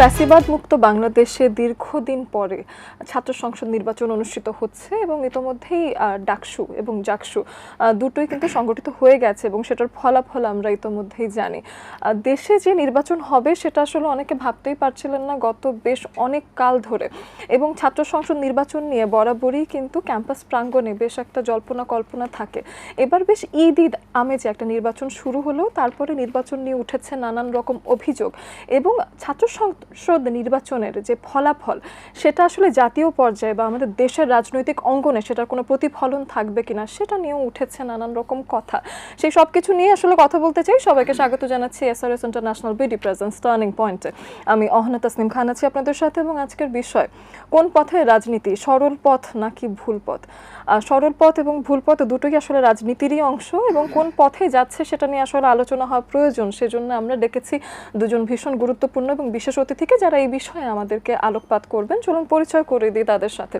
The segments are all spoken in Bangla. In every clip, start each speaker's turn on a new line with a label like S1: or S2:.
S1: ফ্যাসিবাদ মুক্ত বাংলাদেশে দীর্ঘদিন পরে ছাত্র সংসদ নির্বাচন অনুষ্ঠিত হচ্ছে এবং ইতোমধ্যেই ডাকসু এবং জাকসু দুটোই কিন্তু সংগঠিত হয়ে গেছে এবং সেটার ফলাফল আমরা ইতোমধ্যেই জানি। দেশে যে নির্বাচন হবে সেটা আসলে অনেকে ভাবতেই পারছিলেন না গত বেশ অনেক কাল ধরে এবং ছাত্র সংসদ নির্বাচন নিয়ে বরাবরই কিন্তু ক্যাম্পাস প্রাঙ্গণে বেশ একটা জল্পনা কল্পনা থাকে। এবার বেশ ঈদ ঈদ আমেজে একটা নির্বাচন শুরু হলেও তারপরে নির্বাচন নিয়ে উঠেছে নানান রকম অভিযোগ এবং ছাত্র সংসদ নির্বাচনের যে ফলাফল, সেটা আসলে জাতীয় পর্যায়ে বা আমাদের দেশের রাজনৈতিক অঙ্গনে সেটার কোনো প্রতিফলন থাকবে কিনা, সেটা নিয়েও উঠেছে নানান রকম কথা। সেই সব কিছু নিয়ে আসলে কথা বলতে চাই। সবাইকে স্বাগত জানাচ্ছি SRS international BD presence turning পয়েন্টে আমি অহনা তাসনিম খান আছি আপনাদের সাথে এবং আজকের বিষয়, কোন পথে রাজনীতি সরল পথ নাকি ভুল পথ? সরল পথ এবং ভুল পথ দুটোই আসলে রাজনীতিরই অংশ এবং কোন পথে যাচ্ছে সেটা নিয়ে আসলে আলোচনা হওয়া প্রয়োজন, সেজন্য আমরা ডেকেছি দুজন ভীষণ গুরুত্বপূর্ণ এবং বিশেষ অতিথিকে যারা এই বিষয়ে আমাদেরকে আলোকপাত করবেন চলুন পরিচয় করে দিই তাদের সাথে।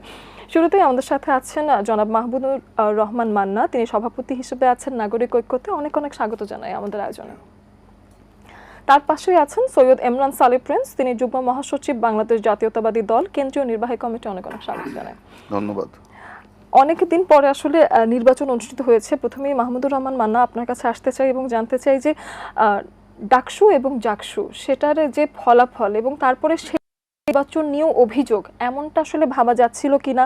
S1: শুরুতেই আমাদের সাথে আছেন জনাব মাহবুবুর রহমান মান্না। তিনি সভাপতি হিসেবে আছেন নাগরিক ঐক্যতে। অনেক অনেক স্বাগত জানাই আমাদের আয়োজনে। তার পাশেই আছেন সৈয়দ এমরান সালি প্রিন্স। তিনি যুগ্ম মহাসচিব বাংলাদেশ জাতীয়তাবাদী দল কেন্দ্রীয় নির্বাহী কমিটি। অনেক অনেক স্বাগত জানাই।
S2: ধন্যবাদ।
S1: অনেক দিন পরে আসলে নির্বাচন অনুষ্ঠিত হয়েছে। প্রথমেই মাহমুদুর রহমান মান্না আপনার কাছে আসতে চাই এবং জানতে চাই যে আহ, ডাকসু এবং জাকসু, সেটার যে ফলাফল এবং তারপরে নির্বাচন নিয়েও অভিযোগ, এমনটা আসলে ভাবা যাচ্ছিল কিনা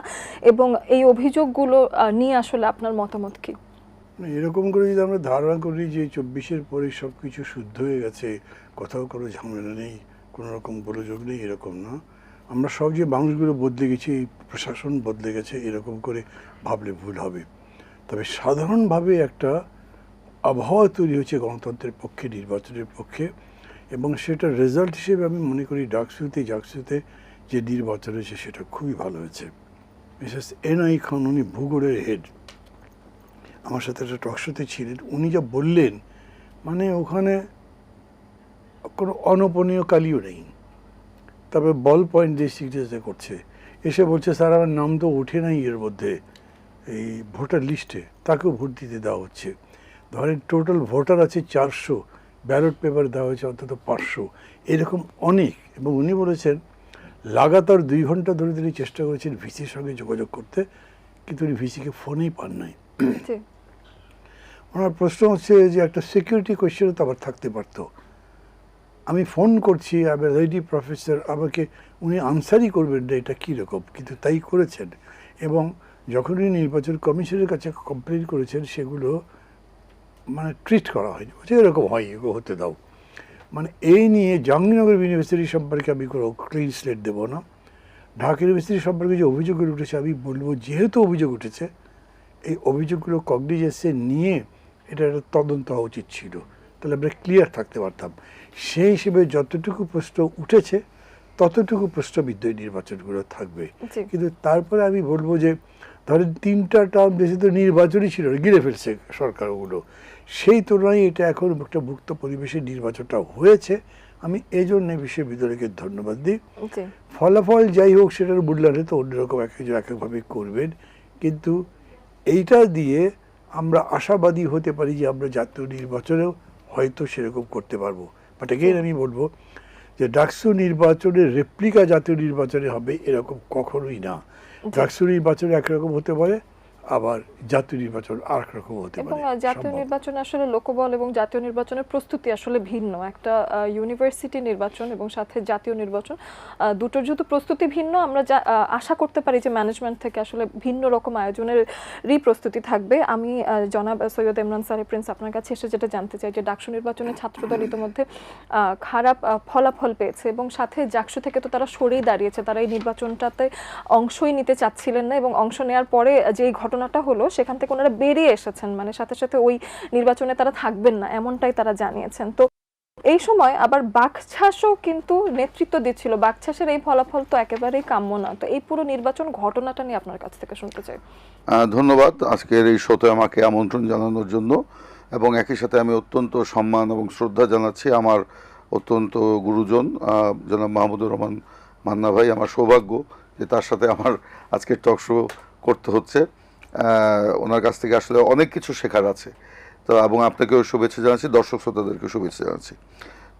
S1: এবং এই অভিযোগগুলো নিয়ে আসলে আপনার মতামত কি?
S3: এরকম করে যদি আমরা ধারণা করি যে চব্বিশের পরে সব কিছু শুদ্ধ হয়ে গেছে, কোথাও কোনো ঝামেলা নেই, কোনো রকম গোলযোগ নেই, এরকম না। আমরা সব যে মানুষগুলো বদলে গেছি এই প্রশাসন বদলে গেছে, এরকম করে ভাবলে ভুল হবে। তবে সাধারণভাবে একটা আবহাওয়া তৈরি হয়েছে গণতন্ত্রের পক্ষে, নির্বাচনের পক্ষে, এবং সেটার রেজাল্ট হিসেবে আমি মনে করি ডাকসুতে, জাকসুতে যে নির্বাচন হয়েছে সেটা খুবই ভালো হয়েছে। বিশেষ এনআই খান উনি ভূগোলের হেড আমার সাথে একটা টকশোতে ছিলেন। উনি যা বললেন মানে ওখানে কোনো অনপনীয় কালিও নেই। তবে বল পয়েন্ট দিয়ে সিগনেচার করছে। এসে বলছে, স্যার, আমার নাম তো ওঠে নাই এর মধ্যে, এই ভোটার লিস্টে তাকেও ভোট দিতে দেওয়া হচ্ছে। ধরেন টোটাল ভোটার আছে চারশো ব্যালট পেপার দেওয়া হয়েছে অন্তত পাঁচশো। এরকম অনেক এবং উনি বলেছেন লাগাতার দুই ঘণ্টা ধরে তিনি চেষ্টা করেছেন ভিসির সঙ্গে যোগাযোগ করতে কিন্তু উনি ভিসিকে ফোনেই পান নাই। ওনার প্রশ্ন হচ্ছে যে একটা সিকিউরিটি কোয়েশ্চেনও তো আবার থাকতে পারতো। আমি ফোন করছি আমি রেডি প্রফেসর আমাকে উনি আনসারই করবেন না এটা কীরকম কিন্তু তাই করেছেন। এবং যখন উনি নির্বাচন কমিশনের কাছে কমপ্লেন করেছেন সেগুলো মানে ট্রিট করা হয়নি। বলছে এরকম হয় হতে দাও। মানে এই নিয়ে জাহাঙ্গীরনগর ইউনিভার্সিটি সম্পর্কে আমি কোনো ক্লিন স্লেট দেবো না। ঢাকা ইউনিভার্সিটি সম্পর্কে যে অভিযোগগুলো উঠেছে আমি বলব যেহেতু অভিযোগ উঠেছে এই অভিযোগগুলো কগনিজেন্সে নিয়ে এটা একটা তদন্ত হওয়া উচিত ছিল। তাহলে আমরা ক্লিয়ার থাকতে পারতাম। সেই হিসেবে যতটুকু প্রশ্ন উঠেছে ততটুকু প্রশ্নবিদ্ধ নির্বাচনগুলো থাকবে। কিন্তু তারপরে আমি বলব যে ধরেন তিনটা টার্ম দেশে তো নির্বাচনই ছিল গিলে ফেলছে সরকারগুলো। সেই তুলনায় এটা এখন একটা মুক্ত পরিবেশে নির্বাচনটা হয়েছে। আমি এই জন্য বিশ্ববিদ্যালয়কে ধন্যবাদ দিই। ফলাফল যাই হোক সেটার মূল্যায়নে তো অন্যরকম এক একজন এক একভাবে করবেন। কিন্তু এইটা দিয়ে আমরা আশাবাদী হতে পারি যে আমরা জাতীয় নির্বাচনেও হয়তো সেরকম করতে পারব। বাট এগেইন আমি বলব যে ডাকসু নির্বাচনের রেপ্লিকা জাতীয় নির্বাচনে হবে এরকম কখনোই না। ডাকসু বাছুর একরকম হতে পারে। আবার জাতীয় নির্বাচন আর রকম হতে পারে
S1: জাতীয় নির্বাচন আসলে লোকবল এবং জাতীয় নির্বাচনের প্রস্তুতি আসলে ভিন্ন। একটা ইউনিভার্সিটি নির্বাচন এবং সাথে জাতীয় নির্বাচন দুটোর যেহেতু প্রস্তুতি ভিন্ন আমরা যা আশা করতে পারি যে ম্যানেজমেন্ট থেকে আসলে ভিন্ন রকম আয়োজনের রি প্রস্তুতি থাকবে। আমি জনাব সৈয়দ ইমরান সারি প্রিন্স আপনার কাছে এসে যেটা জানতে চাই যে ডাকসু নির্বাচনে ছাত্রদল ইতিমধ্যে খারাপ ফলাফল পেয়েছে এবং সাথে জাকসু থেকে তো তারা সরেই দাঁড়িয়েছে। তারা এই নির্বাচনটাতে অংশই নিতে চাচ্ছিলেন না এবং অংশ নেওয়ার পরে যে এই ঘটনাটা হলো, সেখান থেকে ওনারা বেরিয়ে এসেছেন। মানে সাথে সাথে ওই নির্বাচনে তারা থাকবেন না, এমনটাই তারা জানিয়েছেন। তো এই সময় আবার বাকছাসও কিন্তু নেতৃত্ব দিচ্ছিল। বাকছাসের এই ফলাফল তো একেবারেই কাম্য না। তো এই পুরো নির্বাচন ঘটনাটা নিয়ে আপনার কাছ থেকে শুনতে চাই।
S2: ধন্যবাদ আজকের এই শোতে আমাকে আমন্ত্রণ জানানোর জন্য। এবং একই সাথে আমি অত্যন্ত সম্মান এবং শ্রদ্ধা জানাচ্ছি আমার অত্যন্ত গুরুজন জনাব মাহমুদুর রহমান মান্না ভাই, আমার সৌভাগ্য যে তার সাথে আমার আজকের টক শো করতে হচ্ছে। ওনার কাছ থেকে আসলে অনেক কিছু শেখার আছে। তো এবং আপনাকেও শুভেচ্ছা জানাচ্ছি দর্শক শ্রোতাদেরকে শুভেচ্ছা জানাচ্ছি।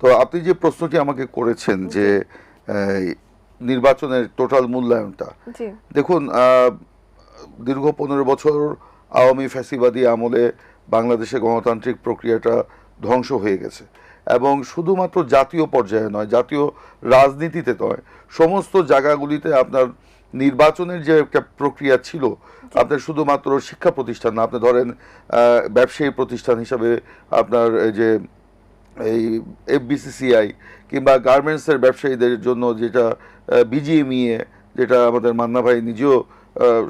S2: তো আপনি যে প্রশ্নটি আমাকে করেছেন যে নির্বাচনের টোটাল মূল্যায়নটা। দেখুন দীর্ঘ পনেরো বছর আওয়ামী ফ্যাসিবাদী আমলে বাংলাদেশে গণতান্ত্রিক প্রক্রিয়াটা ধ্বংস হয়ে গেছে। এবং শুধুমাত্র জাতীয় পর্যায়ে নয় জাতীয় রাজনীতিতে নয় সমস্ত জায়গাগুলিতে আপনার নির্বাচনের যে একটা প্রক্রিয়া ছিল আপনার শুধুমাত্র শিক্ষা প্রতিষ্ঠান না আপনি ধরেন ব্যবসায়ী প্রতিষ্ঠান হিসাবে আপনার এই যে এই এফবিসিসিআই কিংবা গার্মেন্টসের ব্যবসায়ীদের জন্য যেটা বিজিএমইএ যেটা আমাদের মান্না ভাই নিজেও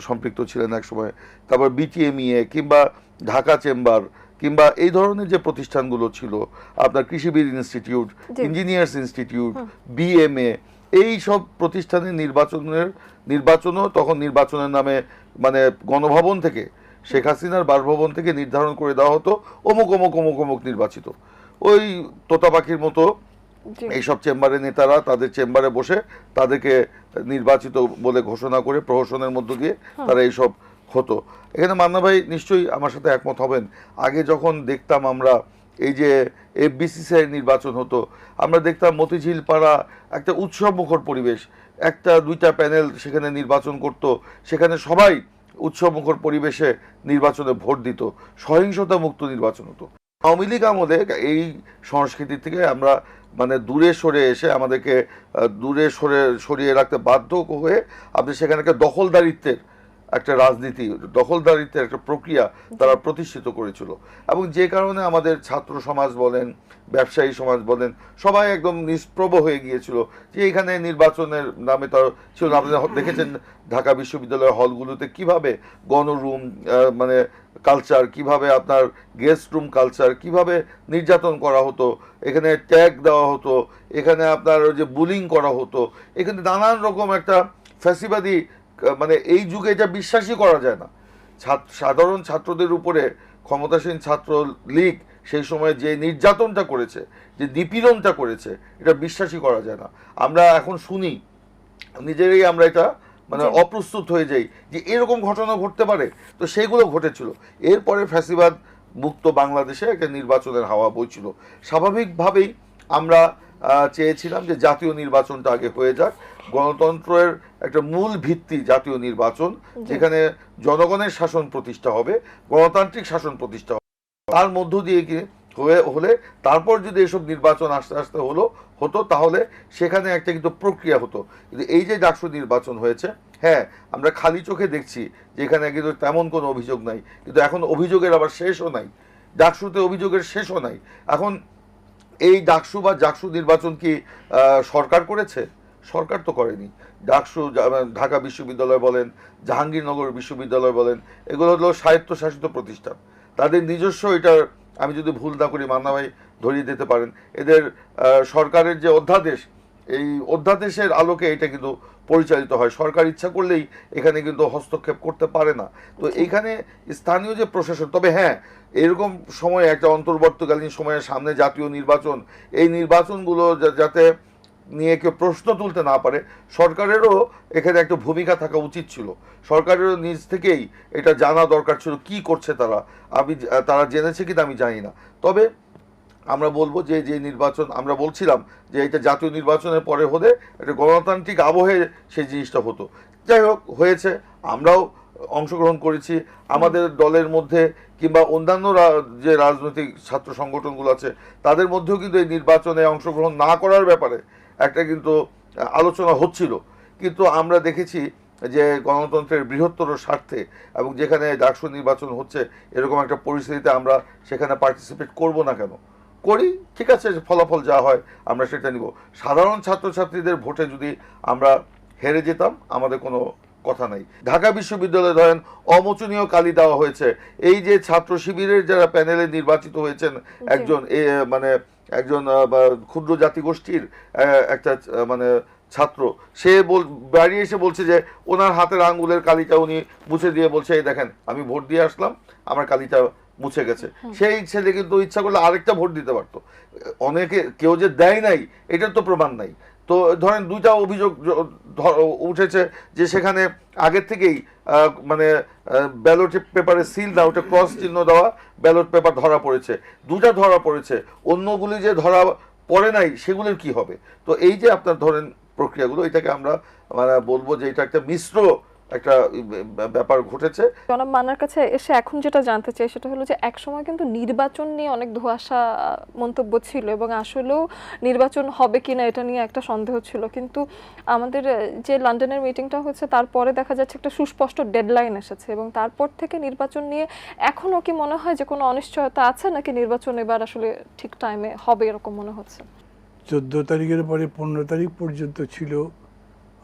S2: সম্পৃক্ত ছিলেন এক সময় তারপর বিটিএমইএ কিংবা ঢাকা চেম্বার কিংবা এই ধরনের যে প্রতিষ্ঠানগুলো ছিল আপনার কৃষিবিদ ইনস্টিটিউট ইঞ্জিনিয়ার্স ইনস্টিটিউট বিএমএ এই সব প্রতিষ্ঠানের নির্বাচনের নির্বাচনও তখন নির্বাচনের নামে মানে গণভবন থেকে শেখ হাসিনার বাসভবন থেকে নির্ধারণ করে দেওয়া হতো অমুক অমুক অমুক অমুক নির্বাচিত। ওই তোতা পাখির মতো এইসব চেম্বারের নেতারা তাদের চেম্বারে বসে তাদেরকে নির্বাচিত বলে ঘোষণা করে প্রহসনের মধ্য দিয়ে তারা এইসব হতো। এখানে মান্না ভাই নিশ্চয়ই আমার সাথে একমত হবেন। আগে যখন দেখতাম আমরা এই যে এফবিসিসিআই নির্বাচন হতো, আমরা দেখতাম মতিঝিল পাড়া একটা উৎসবমুখর পরিবেশ। একটা, দুইটা প্যানেল সেখানে নির্বাচন করত, সেখানে সবাই উৎসবমুখর পরিবেশে নির্বাচনে ভোট দিত। সহিংসতা মুক্ত নির্বাচন হতো। আওয়ামী লীগ আমলে এই সংস্কৃতি থেকে আমরা মানে দূরে সরে এসে আমাদেরকে দূরে সরে, সরিয়ে রাখতে বাধ্য হয়ে আপনি সেখানে একটা দখলদারিত্বের একটা রাজনীতি দখলদারিত্বের একটা প্রক্রিয়া তারা প্রতিষ্ঠিত করেছিল এবং যে কারণে আমাদের ছাত্র সমাজ বলেন, ব্যবসায়ী সমাজ বলেন, সবাই একদম নিষ্প্রভ হয়ে গিয়েছিল যে এখানে নির্বাচনের নামে তার ছিল না। আপনি দেখেছেন ঢাকা বিশ্ববিদ্যালয়ের হলগুলোতে কীভাবে গণরুম মানে কালচার কীভাবে আপনার গেস্ট রুম কালচার কীভাবে নির্যাতন করা হতো, এখানে ট্যাগ দেওয়া হতো, এখানে আপনার ওই যে বুলিং করা হতো, এখানে নানান রকম একটা ফ্যাসিবাদী মানে এই যুগে এটা বিশ্বাসই করা যায় না। সাধারণ ছাত্রদের উপরে ক্ষমতাসীন ছাত্র লীগ সেই সময় যে নির্যাতনটা করেছে যে নিপীড়নটা করেছে এটা বিশ্বাসই করা যায় না। আমরা এখন শুনি নিজেরাই আমরা এটা মানে অপ্রস্তুত হয়ে যাই যে এরকম ঘটনা ঘটতে পারে। তো সেগুলো ঘটেছিল। এরপরে ফ্যাসিবাদ মুক্ত বাংলাদেশে একটা নির্বাচনের হাওয়া বইছিল। স্বাভাবিকভাবেই আমরা চেয়েছিলাম যে জাতীয় নির্বাচনটা আগে হয়ে যাক। গণতন্ত্রের একটা মূল ভিত্তি জাতীয় নির্বাচন যেখানে জনগণের শাসন প্রতিষ্ঠা হবে গণতান্ত্রিক শাসন প্রতিষ্ঠা হবে। তার মধ্য দিয়ে কি হয়ে হলে তারপর যদি এসব নির্বাচন আস্তে আস্তে হলো হতো তাহলে সেখানে একটা কিন্তু প্রক্রিয়া হতো। কিন্তু এই যে ডাকসু নির্বাচন হয়েছে হ্যাঁ আমরা খালি চোখে দেখছি যে এখানে কিন্তু তেমন কোনো অভিযোগ নাই। কিন্তু এখন অভিযোগের আবার শেষও নাই। ডাকসুতে অভিযোগের শেষও নাই। এখন এই ডাকসু বা জাকসু নির্বাচন কি সরকার করেছে? সরকার তো করেনি। ডাকসু ঢাকা বিশ্ববিদ্যালয় বলেন, জাহাঙ্গীরনগর বিশ্ববিদ্যালয় বলেন, এগুলো হলো স্বায়ত্তশাসিত প্রতিষ্ঠান। তাদের নিজস্ব এটার, আমি যদি ভুল না করি, মান্না ভাই ধরিয়ে দিতে পারেন। এদের সরকারের যে অধ্যাদেশ এই অধ্যাদেশের আলোকে এটা কিন্তু পরিচালিত হয়। সরকার ইচ্ছা করলেই এখানে কিন্তু হস্তক্ষেপ করতে পারে না। তো এইখানে স্থানীয় যে প্রশাসন, তবে হ্যাঁ এরকম সময় একটা অন্তর্বর্তীকালীন সময়ের সামনে জাতীয় নির্বাচন, এই নির্বাচনগুলো যাতে নিয়ে কেউ প্রশ্ন তুলতে না পারে, সরকারেরও এখানে একটা ভূমিকা থাকা উচিত ছিল। সরকারেরও নিজ থেকেই এটা জানা দরকার ছিল, কি করছে তারা? আমি, তারা জেনেছে কিনা আমি জানি না। তবে আমরা বলব যে যে নির্বাচন আমরা বলছিলাম যে, এটা জাতীয় নির্বাচনের পরে হলে একটা গণতান্ত্রিক আবহে সেই জিনিসটা হতো। যাই হোক, হয়েছে। আমরাও অংশগ্রহণ করেছি। আমাদের দলের মধ্যে কিংবা অন্যান্য যে রাজনৈতিক ছাত্র সংগঠনগুলো আছে, তাদের মধ্যেও কিন্তু এই নির্বাচনে অংশগ্রহণ না করার ব্যাপারে একটা কিন্তু আলোচনা হচ্ছিল। কিন্তু আমরা দেখেছি যে, গণতন্ত্রের বৃহত্তর স্বার্থে এবং যেখানে ডাকসু নির্বাচন হচ্ছে, এরকম একটা পরিস্থিতিতে আমরা সেখানে পার্টিসিপেট করব না কেন? করি ঠিক আছে ফলাফল যা হয় আমরা সেটা নিব। সাধারণ ছাত্রছাত্রীদের ভোটে যদি আমরা হেরে যেতাম আমাদের কোনো কথা নাই। ঢাকা বিশ্ববিদ্যালয়ে ধরেন অমোচনীয় কালি দেওয়া হয়েছে। এই যে ছাত্র শিবিরের যারা প্যানেলে নির্বাচিত হয়েছেন একজন এ মানে একজন ক্ষুদ্র জাতিগোষ্ঠীর একটা মানে ছাত্র সে বল বাড়ি এসে বলছে যে ওনার হাতের আঙ্গুলের কালিটা উনি মুছে দিয়ে বলছে এই দেখেন আমি ভোট দিয়ে আসলাম আমার কালিটা মুছে গেছে। সেই ছেলে কিন্তু ইচ্ছা করলে আরেকটা ভোট দিতে পারতো। অনেকে কেউ যে দেয় নাই এটার তো প্রমাণ নাই। তো ধরেন দুইটা অভিযোগ উঠেছে যে সেখানে আগের থেকেই মানে ব্যালট পেপারে সিল দেওয়া ওটা ক্রস চিহ্ন দেওয়া ব্যালট পেপার ধরা পড়েছে। দুটা ধরা পড়েছে। অন্যগুলি যে ধরা পড়ে নাই সেগুলোর কি হবে? তো এই যে আপনার ধরেন প্রক্রিয়াগুলো এটাকে আমরা মানে বলব যে এটা একটা মিশ্র একটা ব্যাপার ঘটেছে।
S1: জনাব মান্নার কাছে এসে এখন যেটা জানতে চাই সেটা হলো যে একসময় কিন্তু নির্বাচন নিয়ে অনেক ধোঁয়াশা মন্তব্য ছিল এবং আসলেও নির্বাচন হবে কিনা এটা নিয়ে একটা সন্দেহ ছিল। কিন্তু আমাদের যে লন্ডনের মিটিংটা হচ্ছে তারপরে দেখা যাচ্ছে একটা সুস্পষ্ট ডেডলাইন এসেছে এবং তারপর থেকে নির্বাচন নিয়ে এখনও কি মনে হয় যে কোনো অনিশ্চয়তা আছে নাকি নির্বাচন এবার আসলে ঠিক টাইমে হবে এরকম মনে হচ্ছে?
S3: চোদ্দ তারিখের পরে পনেরো তারিখ পর্যন্ত ছিল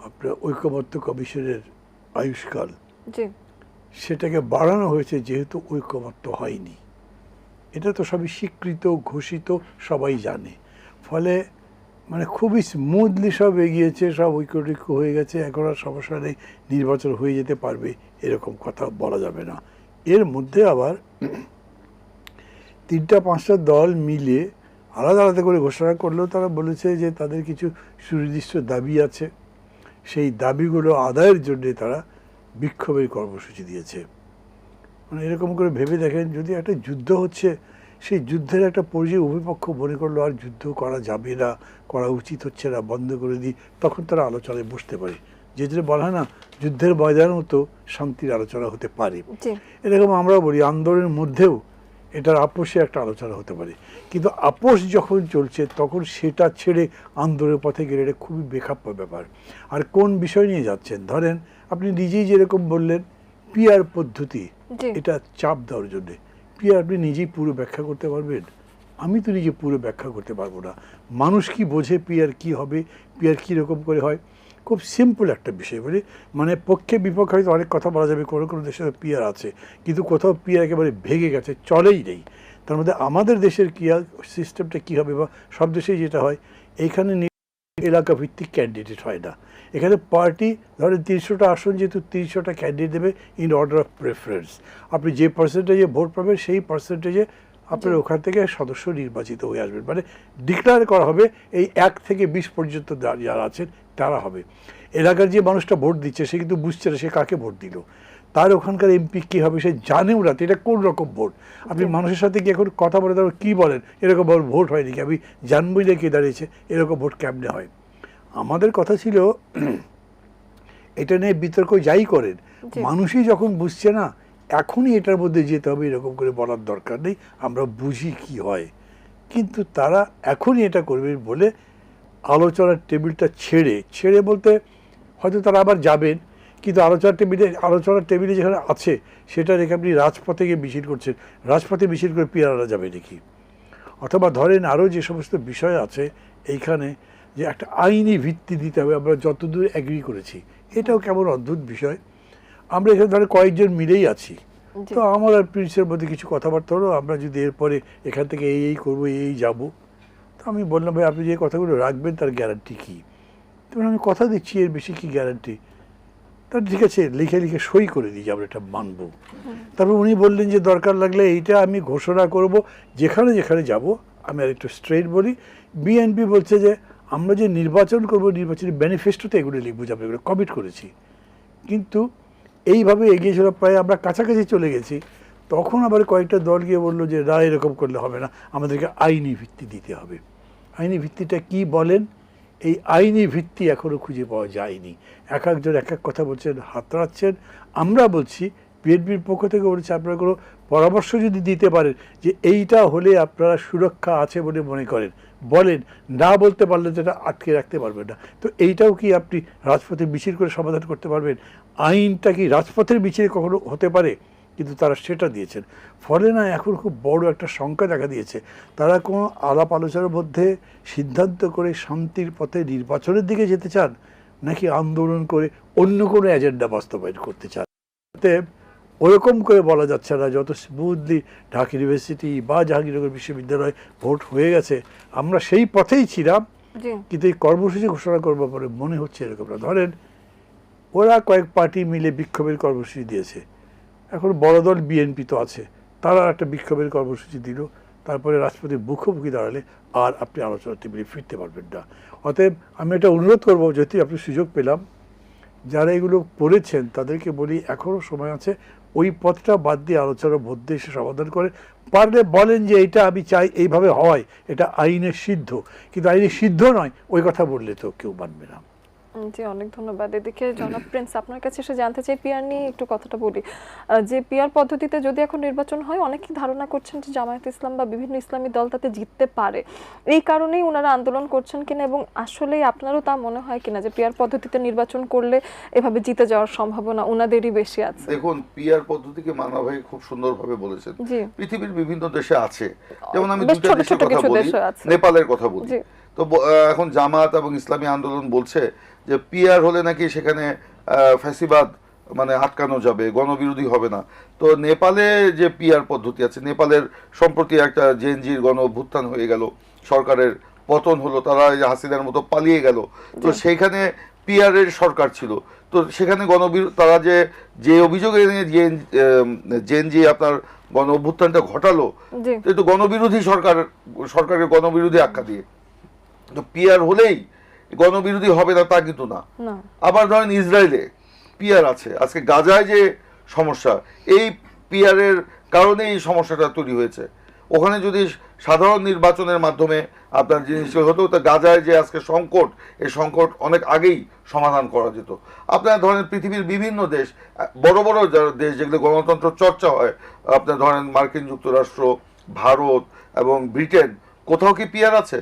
S3: আপনার ঐক্যবদ্ধ কমিশনের আয়ুষ্কাল। সেটাকে বাড়ানো হয়েছে যেহেতু ঐক্যমত্য হয়নি। এটা তো সবই স্বীকৃত ঘোষিত সবাই জানে। ফলে মানে খুবই স্মুথলি সব এগিয়েছে সব ঐক্যটৈক্য হয়ে গেছে। এখন আর সমস্যা নেই নির্বাচন হয়ে যেতে পারবে এরকম কথা বলা যাবে না। এর মধ্যে আবার তিনটা পাঁচটা দল মিলে আলাদা আলাদা করে ঘোষণা করলেও তারা বলেছে যে তাদের কিছু সুনির্দিষ্ট দাবি আছে। সেই দাবিগুলো আদায়ের জন্য তারা বিক্ষোভের কর্মসূচি দিয়েছে। মানে এরকম করে ভেবে দেখেন যদি একটা যুদ্ধ হচ্ছে সেই যুদ্ধের একটা পর্যায়ে উভয়পক্ষ মনে করল আর যুদ্ধ করা যাবে না করা উচিত হচ্ছে না বন্ধ করে দিই তখন তারা আলোচনায় বসতে পারে। যে যেটা বলা হয় না যুদ্ধের ময়দান মতো শান্তির আলোচনা হতে পারে। এরকম আমরাও বলি আন্দোলনের মধ্যেও এটার আপোষে একটা আলোচনা হতে পারে। কিন্তু আপোষ যখন চলছে তখন সেটা ছেড়ে আন্দোলনের পথে গেলে এটা খুবই বেখাপ্য ব্যাপার। আর কোন বিষয় নিয়ে যাচ্ছেন? ধরেন আপনি নিজেই যেরকম বললেন পিয়ার পদ্ধতি এটা চাপ দেওয়ার জন্যে। পিয়ার আপনি নিজেই পুরো ব্যাখ্যা করতে পারবেন? আমি তো নিজে পুরো ব্যাখ্যা করতে পারব না। মানুষ কি বোঝে পিয়ার কি হবে? পিয়ার কী রকম করে হয়? খুব সিম্পল একটা বিষয় বলি। মানে পক্ষে বিপক্ষে হয়তো অনেক কথা বলা যাবে কোনো কোনো দেশে পিয়ার আছে কিন্তু কোথাও পিয়ার একেবারে ভেঙে গেছে চলেই নেই। তার মধ্যে আমাদের দেশের কিয়ার সিস্টেমটা কী হবে বা সব দেশেই যেটা হয় এইখানে এলাকা ভিত্তিক ক্যান্ডিডেট হয় না। এখানে পার্টি ধরেন তিনশোটা আসন যেহেতু তিনশোটা ক্যান্ডিডেট দেবে ইন অর্ডার অফ প্রেফারেন্স আপনি যে পার্সেন্টেজে ভোট পাবেন সেই পার্সেন্টেজে আপনার ওখান থেকে সদস্য নির্বাচিত হয়ে আসবেন। মানে ডিক্লেয়ার করা হবে এই এক থেকে বিশ পর্যন্ত যারা আছেন তারা হবে। এলাকার যে মানুষটা ভোট দিচ্ছে সে কিন্তু বুঝছে না সে কাকে ভোট দিল। তার ওখানকার এমপি কী হবে সে জানেও না তো এটা কোন রকম ভোট? আপনি মানুষের সাথে কি এখন কথা বলে তারপর কী বলেন? এরকম ভোট হয়নি কি? আমি জানবই না কে দাঁড়িয়েছে এরকম ভোট কেমনে হয়? আমাদের কথা ছিল এটা নিয়ে বিতর্ক যাই করেন মানুষই যখন বুঝছে না এখনই এটার মধ্যে যেতে হবে এরকম করে বলার দরকার নেই আমরা বুঝি কি হয়। কিন্তু তারা এখনই এটা করবে বলে আলোচনার টেবিলটা ছেড়ে ছেড়ে বলতে হয়তো তারা আবার যাবেন কিন্তু আলোচনার টেবিলে আলোচনার টেবিলে যেখানে আছে সেটা রেখে আপনি রাজপথে গিয়ে মিছিল করছেন। রাজপথে মিছিল করে পিয়ারা যাবে নাকি অথবা ধরেন আরও যে সমস্ত বিষয় আছে এইখানে যে একটা আইনি ভিত্তি দিতে হবে আমরা যতদূর অ্যাগ্রি করেছি। এটাও কেমন অদ্ভুত বিষয়। আমরা এখানে ধরে কয়েকজন মিলেই আছি। তো আমার আর প্রিন্সের মধ্যে কিছু কথাবার্তা হলো আমরা যদি এরপরে এখান থেকে এই এই করব এই এই যাব। আমি বললাম ভাই আপনি যে কথাগুলো রাখবেন তার গ্যারান্টি কী? তো বললাম, আমি কথা দিচ্ছি এর বেশি কি গ্যারান্টি তার ঠিক আছে লিখে লিখে সই করে দিই আমরা এটা মানবো। তারপর উনি বললেন যে দরকার লাগলে এইটা আমি ঘোষণা করব যেখানে যেখানে যাব। আমি আর একটু স্ট্রেট বলি বিএনপি বলছে যে আমরা যে নির্বাচন করব নির্বাচনী ম্যানিফেস্টোতে এগুলো লিখব যে আমরা এগুলো কমিট করেছি। কিন্তু এইভাবে এগিয়ে চলা প্রায় আমরা কাছাকাছি চলে গেছি। তখন আবার কয়েকটা দল গিয়ে বলল যে না এরকম করলে হবে না। আমাদেরকে আইনি ভিত্তি দিতে হবে। আইনি ভিত্তিটা কি বলেন? এই আইনি ভিত্তি এখনও খুঁজে পাওয়া যায়নি। এক একজন এক এক কথা বলছেন, হাতড়াচ্ছেন। আমরা বলছি, বিএনপির পক্ষ থেকে বলছি, আপনারা কোনো পরামর্শ যদি দিতে পারেন যে এইটা হলে আপনারা সুরক্ষা আছে বলে মনে করেন, বলেন। না বলতে পারলে যেটা আটকে রাখতে পারবেন না। তো এইটাও কি আপনি রাজপথে মিছিল করে সমাধান করতে পারবেন? আইনটা কি রাজপথের মিছিলে কখনো হতে পারে? কিন্তু তারা সেটা দিয়েছেন। ফলে না এখন খুব বড় একটা শঙ্কা দেখা দিয়েছে। তারা কোনো আলাপ আলোচনার মধ্যে সিদ্ধান্ত করে শান্তির পথে নির্বাচনের দিকে যেতে চান নাকি আন্দোলন করে অন্য কোনো এজেন্ডা বাস্তবায়ন করতে চান? ওরকম করে বলা যাচ্ছে না যত স্মুথলি ঢাকা ইউনিভার্সিটি বা জাহাঙ্গীরনগর বিশ্ববিদ্যালয় ভোট হয়ে গেছে আমরা সেই পথেই ছিলাম। কিন্তু এই কর্মসূচি ঘোষণা করবার পরে মনে হচ্ছে এরকম না ধরেন ওরা কয়েক পার্টি মিলে বিক্ষোভের কর্মসূচি দিয়েছে। এখন বড় দল বিএনপি তো আছে। তারা একটা বিক্ষোভের কর্মসূচি দিল। তারপরে রাষ্ট্রপতি মুখোমুখি দাঁড়ালে আর আপনি আলোচনা টেবিলে ফিরতে পারবেন না। অতএব আমি এটা অনুরোধ করব যেহেতু আপনি সুযোগ পেলাম, যারা এগুলো করেছেন তাদেরকে বলি, এখনও সময় আছে, ওই পথটা বাদ দিয়ে আলোচনার মধ্যে এসে সমাধান করে। পারলে বলেন যে এটা আমি চাই, এইভাবে হয়, এটা আইনের সিদ্ধ। কিন্তু আইনের সিদ্ধ নয়, ওই কথা বললে তো কেউ মানবে না।
S1: জি অনেক ধন্যবাদ। এদিকে জনাব প্রিন্স আপনার কাছে এসে জানতে চাই পিয়ার নিয়ে একটু কথাটা বলি। যে পিয়ার পদ্ধতিতে যদি এখন নির্বাচন হয় অনেকেই ধারণা করছেন যে জামায়াত ইসলাম বা বিভিন্ন ইসলামী দল তাতে জিততে পারে। এই কারণেই ওনারা আন্দোলন করছেন কিনা এবং আসলেই আপনারও তা মনে হয় কিনা যে পিয়ার পদ্ধতিতে নির্বাচন করলে এভাবে জিতে যাওয়ার সম্ভাবনা ওনাদেরই বেশি আছে?
S2: দেখুন পিআর পদ্ধতিকে মানা ভাই খুব সুন্দরভাবে বলেছেন। পৃথিবীর বিভিন্ন দেশে আছে। যেমন আমি
S1: ছোট
S2: দেশের কথা বলি
S1: আছে।
S2: নেপালের কথা বলি। তো এখন জামাত এবং ইসলামী আন্দোলন বলছে যে পিআর হলে নাকি সেখানে ফ্যাসিবাদ মানে আটকানো যাবে গণবিরোধী হবে না। তো নেপালে যে পিআর পদ্ধতি আছে নেপালের সম্প্রতি একটা জেনজির গণ অভ্যুত্থান হয়ে গেল সরকারের পতন হলো তারা হাসিনার মতো পালিয়ে গেল। তো সেইখানে পিআর এর সরকার ছিল। তো সেখানে গণবিরোধী তারা যে যে অভিযোগে নিয়ে জেন জেনজি আপনার গণ অভ্যুত্থানটা ঘটালো তো গণবিরোধী সরকার সরকারের গণবিরোধী আখ্যা দিয়ে। তো পিআর হলেই গণবিরোধী হবে না তা কিন্তু না। আবার ধরেন ইসরায়েলে পিয়ার আছে। আজকে গাজায় যে সমস্যা এই পিয়ারের কারণে এই সমস্যাটা তৈরি হয়েছে। ওখানে যদি সাধারণ নির্বাচনের মাধ্যমে আপনার জিনিসটা হতো তা গাজায় যে আজকে সংকট এই সংকট অনেক আগেই সমাধান করা যেত। আপনার ধরেন পৃথিবীর বিভিন্ন দেশ বড় বড় যারা দেশ যেগুলো গণতন্ত্র চর্চা হয় আপনার ধরেন মার্কিন যুক্তরাষ্ট্র ভারত এবং ব্রিটেন কোথাও কি পিয়ার আছে?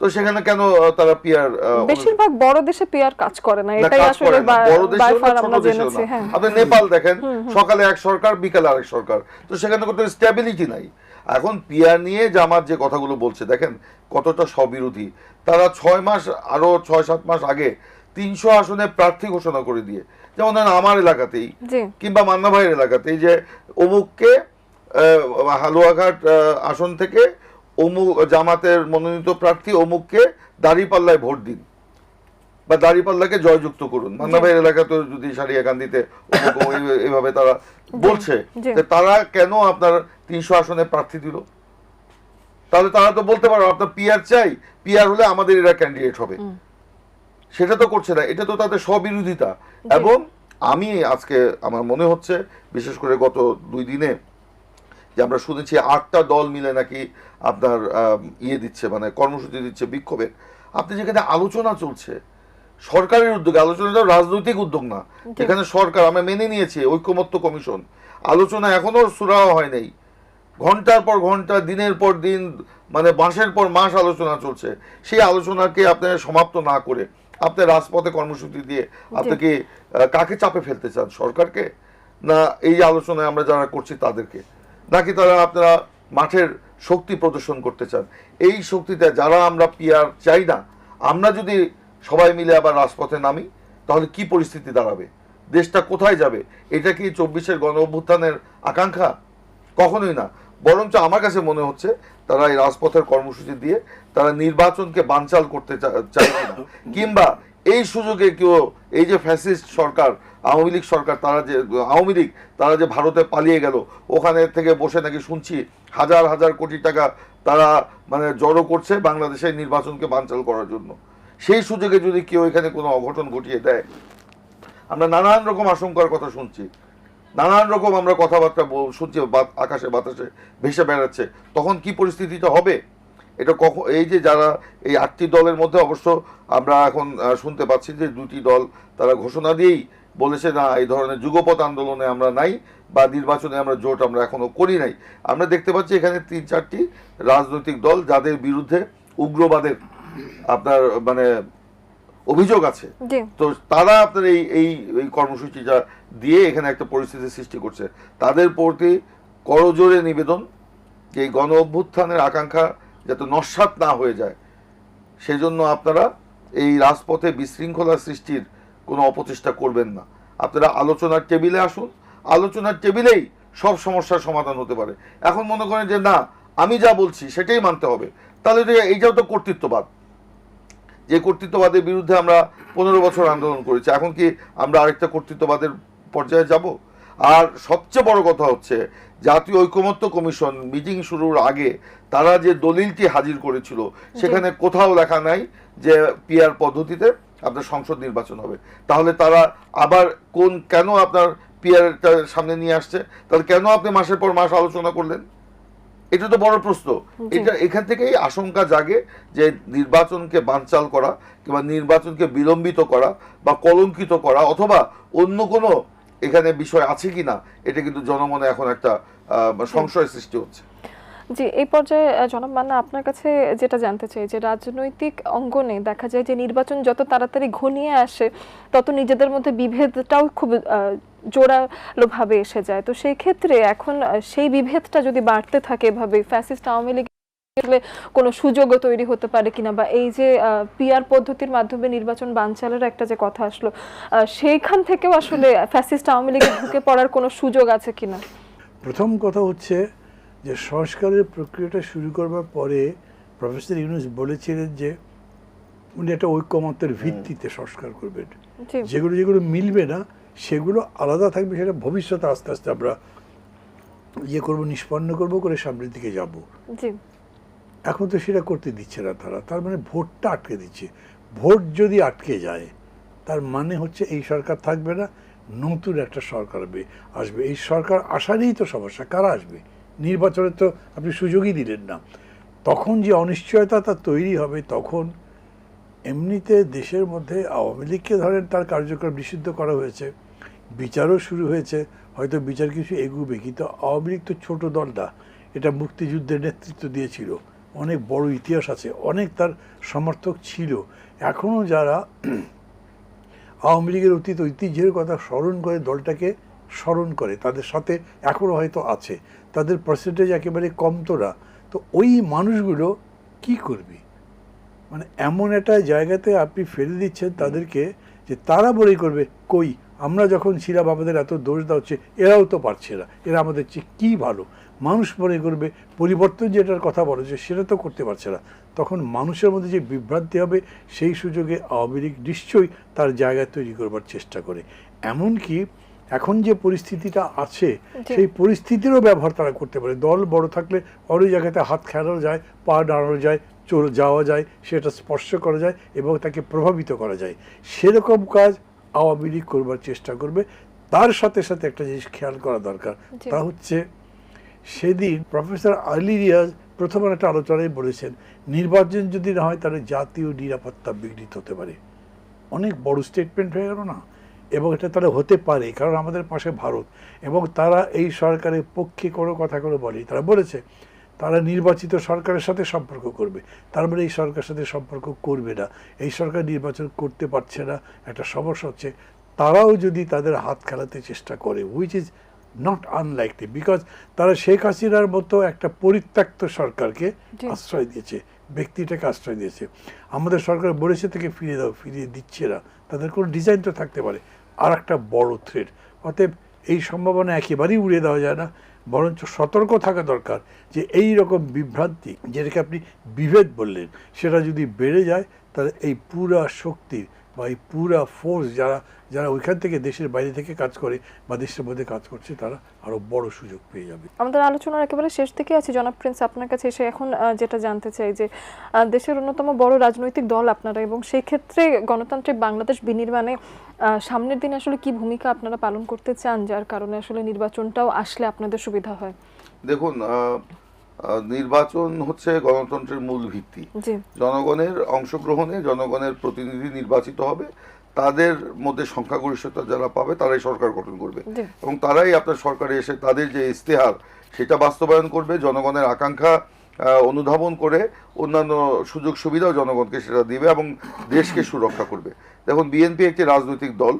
S2: তো সেখানে কেন তারা পিআর
S1: বেশিরভাগ বড় দেশে পিয়ার কাজ করে না এটাই আসলে।
S2: বড় ছোট
S1: আমরা জেনেছি হ্যাঁ।
S2: আপনি নেপাল দেখেন সকালে এক সরকার বিকালে আরেক সরকার। তো সেখানে কোনো স্ট্যাবিলিটি নাই। এখন পিয়ার নিয়ে জামাত যে কথাগুলো বলছে দেখেন কতটা স্ববিরোধী। তারা ছয় মাস আরও ছয় সাত মাস আগে তিনশো আসনে প্রার্থী ঘোষণা করে দিয়ে যেমন ধরেন আমার এলাকাতেই কিংবা মান্না ভাইয়ের এলাকাতেই যে অমুককে হালুয়াঘাট আসন থেকে অমুক জামাতের মনোনীত প্রার্থী অমুককে দাঁড়িপাল্লায় ভোট দিন। বা দাঁড়িপাল্লাকে জয়যুক্ত করুন। মান্না ভাইয়ের এলাকাতে যদি সারিয়াকান্দিতে অমুক এই- এইভাবে তারা বলছে তারা কেন আপনার তিনশো আসনে প্রার্থী দিল? তাহলে তারা তো বলতে পারো আপনার পিআর চাই। পিআর হলে আমাদের এরা ক্যান্ডিডেট হবে। সেটা তো করছে না। এটা তো তাদের স্ববিরোধিতা। এবং আমি আজকে আমার মনে হচ্ছে বিশেষ করে গত দুই দিনে যে আমরা শুনেছি আটটা দল মিলে নাকি আপনার ইয়ে দিচ্ছে মানে কর্মসূচি দিচ্ছে বিক্ষোভের। আপনি যেখানে আলোচনা চলছে সরকারের উদ্যোগে আলোচনাটা রাজনৈতিক উদ্যোগ না। এখানে সরকার আমরা মেনে নিয়েছি ঐক্যমত্য কমিশন। আলোচনা এখনও সুরাহ হয় নাই। ঘণ্টার পর ঘণ্টা দিনের পর দিন মানে মাসের পর মাস আলোচনা চলছে। সেই আলোচনাকে আপনি সমাপ্ত না করে আপনি রাজপথে কর্মসূচি দিয়ে আপনি কি কাকে চাপে ফেলতে চান সরকারকে? না এই আলোচনায় আমরা যারা করছি তাদেরকে? নাকি তারা আপনারা মাঠের শক্তি প্রদর্শন করতে চান? এই শক্তিতে যারা আমরা পিয়ার চাই না, আমরা যদি সবাই মিলে আবার রাজপথে নামি, তাহলে কি পরিস্থিতি দাঁড়াবে? দেশটা কোথায় যাবে? এটা কি চব্বিশের গণ অভ্যুত্থানের আকাঙ্ক্ষা? কখনোই না। বরঞ্চ আমার কাছে মনে হচ্ছে, তারা এই রাজপথের কর্মসূচি দিয়ে তারা নির্বাচনকে বানচাল করতে চাইছে না কিংবা এই সুযোগে কেউ, এই যে ফ্যাসিস্ট সরকার, আওয়ামী লীগ সরকার, তারা যে, আওয়ামী লীগ, তারা যে ভারতে পালিয়ে গেল, ওখানে থেকে বসে নাকি শুনছি হাজার হাজার কোটি টাকা তারা মানে জড়ো করছে বাংলাদেশের নির্বাচনকে বানচাল করার জন্য। সেই সুযোগে যদি কেউ এখানে কোনো অঘটন ঘটিয়ে দেয়, আমরা নানান রকম আশঙ্কার কথা শুনছি। নানান রকম আমরা কথাবার্তা শুনছি আকাশে বাতাসে ভেসে বেড়াচ্ছে। তখন কি পরিস্থিতিটা হবে? এটা কখন এই যে যারা এই আটটি দলের মধ্যে অবশ্য আমরা এখন শুনতে পাচ্ছি যে দুটি দল তারা ঘোষণা দিয়েই বলেছে না এই ধরনের যুগপথ আন্দোলনে আমরা নাই বা নির্বাচনে আমরা জোট আমরা এখনও করি নাই। আমরা দেখতে পাচ্ছি এখানে তিন চারটি রাজনৈতিক দল যাদের বিরুদ্ধে উগ্রবাদের আপনার মানে অভিযোগ আছে। তো তারা আপনার এই এই এই কর্মসূচিটা দিয়ে এখানে একটা পরিস্থিতি সৃষ্টি করছে। তাদের প্রতি করজোরে নিবেদন যে গণ অভ্যুত্থানের আকাঙ্ক্ষা যাতে নস্বাত না হয়ে যায়। সেই জন্য আপনারা এই রাজপথে বিশৃঙ্খলা সৃষ্টির কোনো অপচেষ্টা করবেন না। আপনারা আলোচনার টেবিলে আসুন। আলোচনার টেবিলেই সব সমস্যার সমাধান হতে পারে। এখন মনে করেন যে, না, আমি যা বলছি সেটাই মানতে হবে। তাহলে এইটাও তো কর্তৃত্ববাদ। যে কর্তৃত্ববাদের বিরুদ্ধে আমরা পনেরো বছর আন্দোলন করেছি, এখন কি আমরা আরেকটা কর্তৃত্ববাদের পর্যায়ে যাব? আর সবচেয়ে বড় কথা হচ্ছে জাতীয় ঐকমত্য কমিশন মিটিং শুরুর আগে তারা যে দলিলটি হাজির করেছিল সেখানে কোথাও লেখা নাই যে পিআর পদ্ধতিতে আপনার সংসদ নির্বাচন হবে। তাহলে তারা আবার কোন কেন আপনার পিআরটা সামনে নিয়ে আসছে? তাহলে কেন আপনি মাসের পর মাস আলোচনা করলেন? এটা তো বড় প্রশ্ন। এটা এখান থেকেই আশঙ্কা জাগে যে নির্বাচনকে বানচাল করা কিংবা নির্বাচনকে বিলম্বিত করা বা কলঙ্কিত করা অথবা অন্য কোনো এখানে বিষয় আছে কিনা এটা কিন্তু জনমনে এখন একটা সংশয় সৃষ্টি হচ্ছে।
S1: জি এই পর্যায়ে জনাব মান্না আপনার কাছে যেটা জানতে চাই যে রাজনৈতিক অঙ্গনে দেখা যায় যে নির্বাচন যত তাড়াতাড়ি ঘনিয়ে আসে তত নিজেদের মধ্যে বিভেদটাও খুব জোরালোভাবে এসে যায়। তো সেই ক্ষেত্রে এখন সেই বিভেদটা যদি বাড়তে থাকে এভাবে ফ্যাসিস্ট আওয়ামী আসলে কোনো সুযোগও তৈরি হতে পারে কিনা বা এই যে পিআর পদ্ধতির মাধ্যমে নির্বাচন বানচালের একটা যে কথা আসলো সেইখান থেকেও আসলে ফ্যাসিস্ট আওয়ামী লীগে ঢুকে পড়ার কোনো সুযোগ আছে কিনা?
S3: প্রথম কথা হচ্ছে যে সংস্কারের প্রক্রিয়াটা শুরু করবার পরে প্রফেসর ইউনুস বলেছিলেন যে উনি একটা ঐক্যমত্যের ভিত্তিতে সংস্কার করবেন। যেগুলো যেগুলো মিলবে না সেগুলো আলাদা থাকবে সেটা ভবিষ্যতে আস্তে আস্তে আমরা ইয়ে করব নিষ্পন্ন করব করে সামনের দিকে যাব।
S1: জি।
S3: এখন তো সেটা করতে দিচ্ছে না তারা, তার মানে ভোটটা আটকে দিচ্ছে। ভোট যদি আটকে যায়, তার মানে হচ্ছে এই সরকার থাকবে না, নতুন একটা সরকার আসবে। এই সরকার আসারই তো সমস্যা, কারা আসবে? নির্বাচনে তো আপনি সুযোগই দিলেন না। তখন যে অনিশ্চয়তা তার তৈরি হবে, তখন এমনিতে দেশের মধ্যে আওয়ামী লীগকে ধরেন তার কার্যক্রম নিষিদ্ধ করা হয়েছে, বিচারও শুরু হয়েছে, হয়তো বিচার কিছু এগুবে, কিন্তু আওয়ামী লীগ তো ছোট দল না এটা মুক্তিযুদ্ধের নেতৃত্ব দিয়েছিল। অনেক বড় ইতিহাস আছে, অনেক তার সমর্থক ছিল। এখনও যারা আওয়ামী লীগের অতীত ঐতিহ্যের কথা স্মরণ করে, দলটাকে স্মরণ করে, তাদের সাথে এখনও হয়তো আছে। তাদের পার্সেন্টেজ একেবারে কম তো না। তো ওই মানুষগুলো কি করবে? মানে এমন একটা জায়গাতে আপনি ফেলে দিচ্ছেন তাদেরকে যে তারা বলেই করবে, কই, আমরা যখন ছিলাম আমাদের এত দোষ দেওয়া হচ্ছে এরাও তো পারছে না। এরা আমাদের চেয়ে কী ভালো? মানুষ মনে করবে পরিবর্তন যেটার কথা বলে যে সেটা তো করতে পারছে না। তখন মানুষের মধ্যে যে বিভ্রান্তি হবে সেই সুযোগে আওয়ামী লীগ নিশ্চয়ই তার জায়গা তৈরি করবার চেষ্টা করে। এমনকি এখন যে পরিস্থিতিটা আছে সেই পরিস্থিতিরও ব্যবহার তারা করতে পারে। দল বড় থাকলে অনেক জায়গাতে হাত খেলানো যায় পা দাঁড়ানো যায় চোর যাওয়া যায় সেটা স্পর্শ করা যায় এবং তাকে প্রভাবিত করা যায়। সেরকম কাজ আওয়ামী লীগ করবার চেষ্টা করবে। তার সাথে সাথে একটা জিনিস খেয়াল করা দরকার। তা হচ্ছে সেদিন প্রফেসর আলী রিয়াজ প্রথম একটা আলোচনায় বলেছেন, নির্বাচন যদি না হয় তাহলে জাতীয় নিরাপত্তা বিঘ্নিত হতে পারে। অনেক বড় স্টেটমেন্ট হয়ে গেল না? এবং এটা তাহলে হতে পারে, কারণ আমাদের পাশে ভারত। এবং তারা এই সরকারের পক্ষে কোনো কথা করে বলে তারা বলেছে, তারা নির্বাচিত সরকারের সাথে সম্পর্ক করবে। তার মানে এই সরকারের সাথে সম্পর্ক করবে না। এই সরকার নির্বাচন করতে পারছে না। একটা সমস্যা হচ্ছে, তারাও যদি তাদের হাত খেলাতে চেষ্টা করে which is not unlikely because তারা শেখ হাসিনার মতো একটা পরিত্যক্ত সরকারকে আশ্রয় দিয়েছে ব্যক্তিটাকে আশ্রয় দিয়েছে। আমাদের সরকার বলেছে থেকে ফিরে দাও ফিরিয়ে দিচ্ছে না। তাদের কোনো ডিজাইন তো থাকতে পারে। আর একটা বড় থ্রেড অতএব এই সম্ভাবনা একেবারেই উড়িয়ে দেওয়া যায় না বরঞ্চ সতর্ক থাকা দরকার যে এই রকম বিভ্রান্তি যেটাকে আপনি বিভেদ বললেন সেটা যদি বেড়ে যায় তাহলে এই পুরা শক্তির বা এই পুরা ফোর্স যারা যারা ওইখান থেকে দেশের বাইরে থেকে কাজ করে বা দেশের মধ্যে কাজ করছে তারা আরও বড় সুযোগ পেয়ে যাবে।
S1: আমাদের আলোচনার একেবারে শেষ দিকে আছে। জনাব প্রিন্স আপনার কাছে এসে এখন যেটা জানতে চাই যে আহ, দেশের অন্যতম বড় রাজনৈতিক দল আপনারা এবং সেই ক্ষেত্রে গণতান্ত্রিক বাংলাদেশ বিনির্মাণে আহ, সামনের দিনে আসলে কি ভূমিকা আপনারা পালন করতে চান যার কারণে আসলে নির্বাচনটাও আসলে আপনাদের সুবিধা হয়?
S2: দেখুন নির্বাচন হচ্ছে গণতন্ত্রের মূল ভিত্তি। জনগণের অংশগ্রহণে জনগণের প্রতিনিধি নির্বাচিত হবে তাদের মধ্যে সংখ্যাগরিষ্ঠতা যারা পাবে তারাই সরকার গঠন করবে। এবং তারাই আপনার সরকারে এসে তাদের যে ইস্তেহার সেটা বাস্তবায়ন করবে জনগণের আকাঙ্ক্ষা অনুধাবন করে অন্যান্য সুযোগ সুবিধাও জনগণকে সেটা দিবে এবং দেশকে সুরক্ষা করবে। দেখুন বিএনপি একটি রাজনৈতিক দল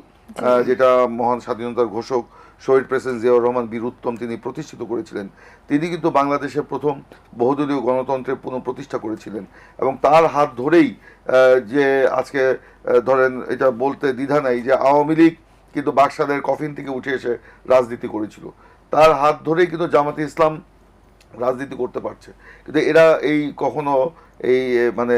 S2: যেটা মহান স্বাধীনতার ঘোষক শহীদ প্রেসিডেন্ট জিয়াউর রহমান বীর উত্তম তিনি প্রতিষ্ঠিত করেছিলেন। তিনি কিন্তু বাংলাদেশের প্রথম বহুদলীয় গণতন্ত্রের পুনঃপ্রতিষ্ঠা করেছিলেন এবং তার হাত ধরেই যে আজকে ধরেন এটা বলতে দ্বিধা নাই যে আওয়ামী লীগ কিন্তু বাকশালের কফিন থেকে উঠে এসে রাজনীতি করেছিল। তার হাত ধরেই কিন্তু জামাতে ইসলাম রাজনীতি করতে পারছে। কিন্তু এরা এই কখনো এই মানে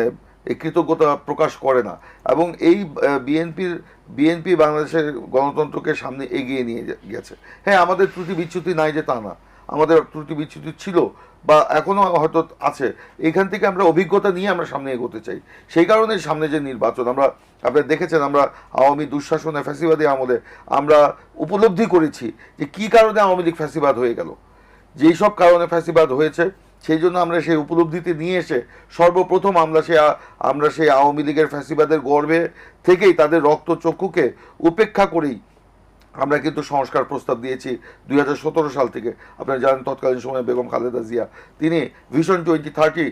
S2: কৃতজ্ঞতা প্রকাশ করে না। এবং এই বিএনপির বিএনপি বাংলাদেশের গণতন্ত্রকে সামনে এগিয়ে নিয়ে গেছে। হ্যাঁ আমাদের ত্রুটি বিচ্যুতি নাই যে তা না। আমাদের ত্রুটি বিচ্যুতি ছিল বা এখনও হয়তো আছে। এখান থেকে আমরা অভিজ্ঞতা নিয়ে আমরা সামনে এগোতে চাই। সেই কারণে সামনে যে নির্বাচন, আমরা আপনারা দেখেছেন আমরা আওয়ামী দুঃশাসনে ফ্যাসিবাদী আমলে আমরা উপলব্ধি করেছি যে কি কারণে আওয়ামী লীগ ফ্যাসিবাদ হয়ে গেল। যেই সব কারণে ফ্যাসিবাদ হয়েছে সেই জন্য আমরা সেই উপলব্ধিতে নিয়ে এসে সর্বপ্রথম আমরা সে আমরা সেই আওয়ামী লীগের ফ্যাসিবাদের গর্বে থেকেই তাদের রক্ত চক্ষুকে উপেক্ষা করেই আমরা কিন্তু সংস্কার প্রস্তাব দিয়েছি দুই হাজার সতেরো সাল থেকে। আপনারা জানেন তৎকালীন সময়ে বেগম খালেদা জিয়া, তিনি ভিশন টোয়েন্টি থার্টি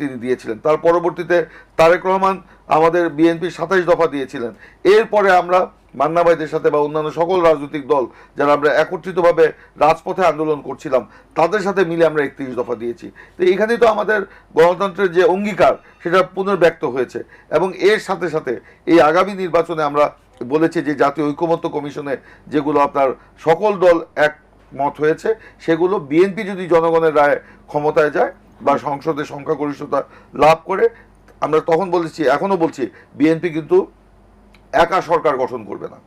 S2: তিনি দিয়েছিলেন। তার পরবর্তীতে তারেক রহমান আমাদের বিএনপির সাতাইশ দফা দিয়েছিলেন। এরপরে আমরা মান্না ভাইদের সাথে বা অন্যান্য সকল রাজনৈতিক দল যারা আমরা একত্রিতভাবে রাজপথে আন্দোলন করছিলাম, তাদের সাথে মিলে আমরা একত্রিশ দফা দিয়েছি। তো এখানেই তো আমাদের গণতন্ত্রের যে অঙ্গীকার, সেটা পুনর্ব্যক্ত হয়েছে। এবং এর সাথে সাথে এই আগামী নির্বাচনে আমরা বলেছে যে জাতীয় ঐকমত্য কমিশনে যেগুলো আপনার সকল দল একমত হয়েছে, সেগুলো বিএনপি যদি জনগণের রায় ক্ষমতায় যায় বা সংসদে সংখ্যাগরিষ্ঠতা লাভ করে, আমরা তখন বলেছি এখনও বলছি বিএনপি কিন্তু একা সরকার গঠন করবে না।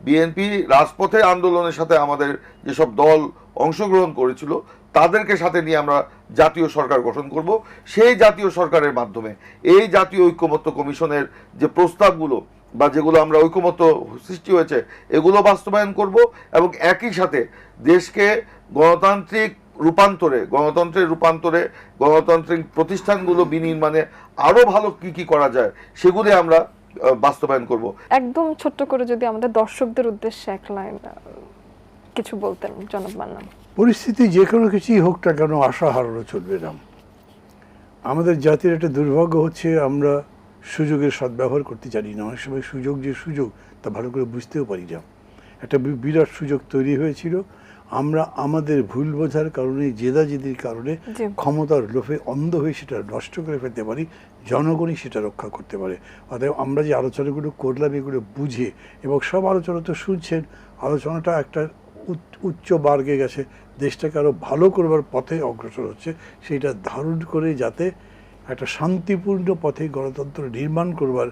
S2: বিএনপি রাজপথে আন্দোলনের সাথে আমাদের যেসব দল অংশগ্রহণ করেছিল, তাদেরকে সাথে নিয়ে আমরা জাতীয় সরকার গঠন করব। সেই জাতীয় সরকারের মাধ্যমে এই জাতীয় ঐক্যমত্য কমিশনের যে প্রস্তাবগুলো বা যেগুলো আমরা ঐক্যমত্য সৃষ্টি হয়েছে এগুলো বাস্তবায়ন করব এবং একই সাথে দেশকে গণতান্ত্রিক রূপান্তরে গণতন্ত্রের রূপান্তরে গণতান্ত্রিক প্রতিষ্ঠানগুলো বিনির্মাণে আরও ভালো কি কি করা যায় সেগুলি আমরা বাস্তবায়ন করব।
S1: একদম ছোট্ট করে যদি আমাদের দর্শকদের উদ্দেশ্যে এক লাইন কিছু বলতেন জনাব মান্নান।
S3: পরিস্থিতি যে কোনো কিছুই হোক না কেন আশা হারানো চলবে না। আমাদের জাতির একটা দুর্ভাগ্য হচ্ছে আমরা সুযোগের সদ্ব্যবহার করতে জানি না। অনেক সময় সুযোগ যে সুযোগ তা ভালো করে বুঝতেও পারি না। একটা বিরাট সুযোগ তৈরি হয়েছিল। আমরা আমাদের ভুল বোঝার কারণে জেদাজেদির কারণে ক্ষমতার লোভে অন্ধ হয়ে সেটা নষ্ট করে ফেলতে পারি জনগণই সেটা রক্ষা করতে পারে। অতএব আমরা যে আলোচনাগুলো করলাম এগুলো বুঝে এবং সব আলোচনা তো শুনছেন আলোচনাটা একটা উচ্চ- বার্গে গেছে। দেশটাকে আরও ভালো করবার পথে অগ্রসর হচ্ছে। সেইটা ধারণ করে যাতে একটা শান্তিপূর্ণ পথে গণতন্ত্র নির্মাণ করবার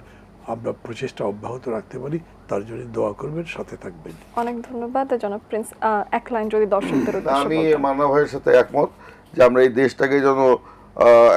S3: আমরা প্রচেষ্টা অব্যাহত রাখতে পারি। তার জন্য দোয়া করবেন সাথে থাকবেন।
S1: অনেক ধন্যবাদ জনাব প্রিন্স। এক লাইন যদি দর্শকদের
S2: আমি। মান্না ভাইয়ের সাথে একমত যে আমরা এই দেশটাকে যেন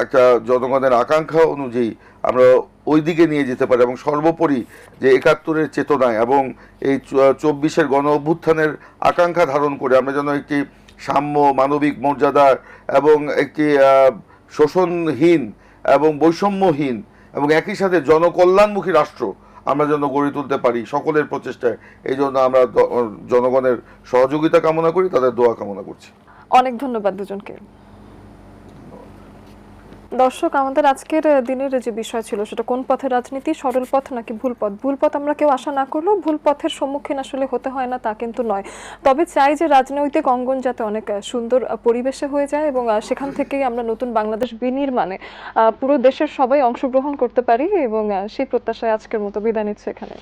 S2: একটা জনগণের আকাঙ্ক্ষা অনুযায়ী আমরা ওই দিকে নিয়ে যেতে পারি এবং সর্বোপরি যে একাত্তরের চেতনায় এবং এই চব্বিশের গণ অভ্যুত্থানের আকাঙ্ক্ষা ধারণ করে আমরা যেন একটি সাম্য মানবিক মর্যাদা এবং একটি আহ, শোষণহীন এবং বৈষম্যহীন এবং একই সাথে জনকল্যাণমুখী রাষ্ট্র আমরা যেন গড়ে তুলতে পারি সকলের প্রচেষ্টায়। এই জন্য আমরা জনগণের সহযোগিতা কামনা করি, তাদের দোয়া কামনা করছি।
S1: অনেক ধন্যবাদ দুজনকে। দর্শক, আমাদের আজকের দিনের যে বিষয় ছিল, সেটা কোন পথে রাজনীতি, সরল পথ নাকি ভুল পথ? ভুল পথ আমরা কেউ আশা না করলেও ভুল পথের সম্মুখীন আসলে হতে হয় না, তা কিন্তু নয়। তবে চাই যে রাজনৈতিক অঙ্গন যাতে অনেক সুন্দর পরিবেশে হয়ে যায় এবং সেখান থেকেই আমরা নতুন বাংলাদেশ বিনির্মাণে পুরো দেশের সবাই অংশগ্রহণ করতে পারি এবং সেই প্রত্যাশায় আজকের মতো বিদায় নিচ্ছে এখানে।